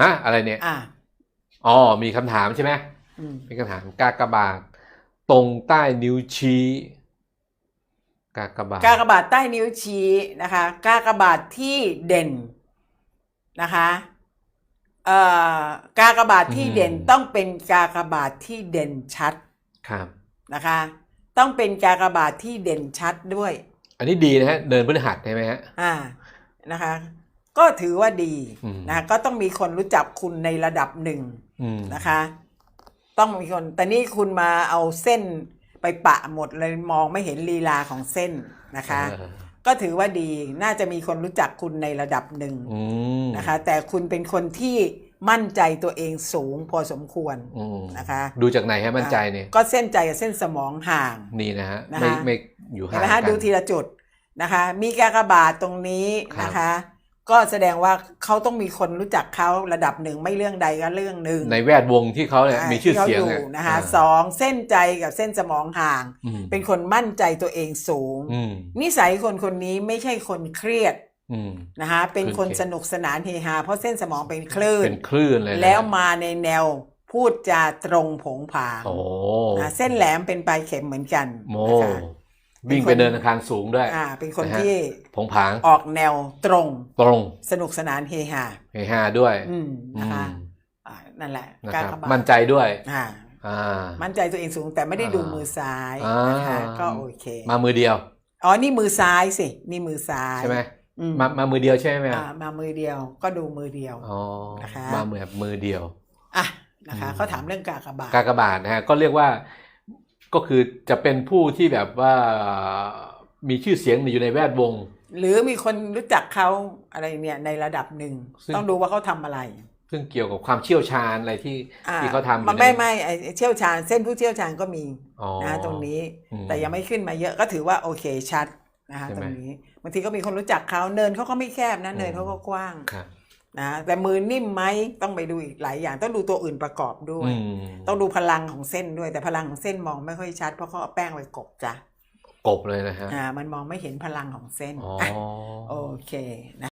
ฮะอะไรเนี่ยอ่าอ๋อมีคำถามใช่ไหมอืมเป็นคำถามกากบาทตรงใต้นิ้วชี้กากบาทกากบาทใต้นิ้วชี้นะคะกากบาทที่เด่นนะคะเอ่อกากบาทที่เด่นต้องเป็นกากบาทที่เด่นชัดครับ นะคะ ต้องเป็นกากบาทที่เด่นชัดด้วย อันนี้ดีนะฮะเดินพฤหัสใช่ไหมฮะ อ่านะคะ ก็ถือว่าดีอืมนะคะก็ต้องมีคนรู้จักคุณในระดับหนึ่งอืมนะคะ ต้องมีคน แต่นี่คุณมาเอาเส้นไปปะหมดเลยมองไม่เห็นลีลาของเส้นนะคะเออก็ถือว่าดีน่าจะมีคนรู้จักคุณในระดับหนึ่งอืมนะคะ แต่คุณเป็นคนที่มั่นใจตัวเองสูงพอสมควรอืมนะคะ ดูจากไหนฮะมั่นใจเนี่ยก็เส้นใจกับเส้นสมองห่างนี่นะฮะนะคะไม่ไม่อยู่เห็ห่านงไหมกัฮะนดูทีละจุดนะคะ มีกากบาทตรงนี้ครับนะคะ ก็แสดงว่าเขาต้องมีคนรู้จักเขาระดับหนึ่งไม่เรื่องใดก็เรื่องหนึ่งในแวดวงที่เขาเนี่ยมีชื่อเสียงที่ขาเนี่ยนะคะอ่าสองเส้นใจกับเส้นสมองห่างอืมเป็นคนมั่นใจตัวเองสูงอืมนิสัยคนคนนี้ไม่ใช่คนเครียดอืมนะคะเป็นคนโอเคสนุกสนานเฮฮาเพราะเส้นสมองเป็นคลื่นเป็นคลื่นเลยนะแล้วมาในแนวพูดจาตรงผงผางโอ้นะเส้นแหลมเป็นปลายเข็มเหมือนกันโมนะคะ วิ่งไปเดินอาคารสูงด้วยอ่าเป็นคนนะฮะที่ผงผางออกแนวตรงตรงสนุกสนานเฮฮาเฮฮาด้วยอืมนะคะอืมอ่านั่นแหละนะกาครับรบามั่นใจด้วยอ่าอ่ามั่นใจตัวเองสูงแต่ไม่ได้อ่าดูมือซ้ายอ่านนะคะก็โอเค มามือเดียวอ๋อนี่มือซ้ายสินี่มือซ้ายใช่ไหมอืมมามามือเดียวใช่ไหมอ่ามามือเดียวก็ดูมือเดียวอ๋อนะคะมามือมือเดียวอะนะคะอืมเขาถามเรื่องกากบาทกากบาทนะฮะก็เรียกว่า ก็คือจะเป็นผู้ที่แบบว่ามีชื่อเสียงอยู่ในแวดวง หรือมีคนรู้จักเขาอะไรเนี่ยในระดับหนึ่งซึ่งต้องดูว่าเขาทำอะไร ซึ่งเกี่ยวกับความเชี่ยวชาญอะไรที่อ่ที่เขาทำอยู่มันในไม่ไม่ไอเชี่ยวชาญ เส้นผู้เชี่ยวชาญก็มีอ๋อนะตรงนี้อืมแต่ยังไม่ขึ้นมาเยอะก็ถือว่าโอเคชัดนะคะใช่ไหมตรงนี้บางทีก็มีคนรู้จักเขาเนินเขาก็ไม่แคบนะเนินอืมเขาก็กว้างครับ นะแต่มือนิ่มไหมต้องไปดูอีกหลายอย่าง ต้องดูตัวอื่นประกอบด้วยอืมต้องดูพลังของเส้นด้วย แต่พลังของเส้นมองไม่ค่อยชัดเพราะเขาเอาแป้งไปกบจ้ะกบเลยนะฮะอ่ามันมองไม่เห็นพลังของเส้นอ๋ออะโอเคนะ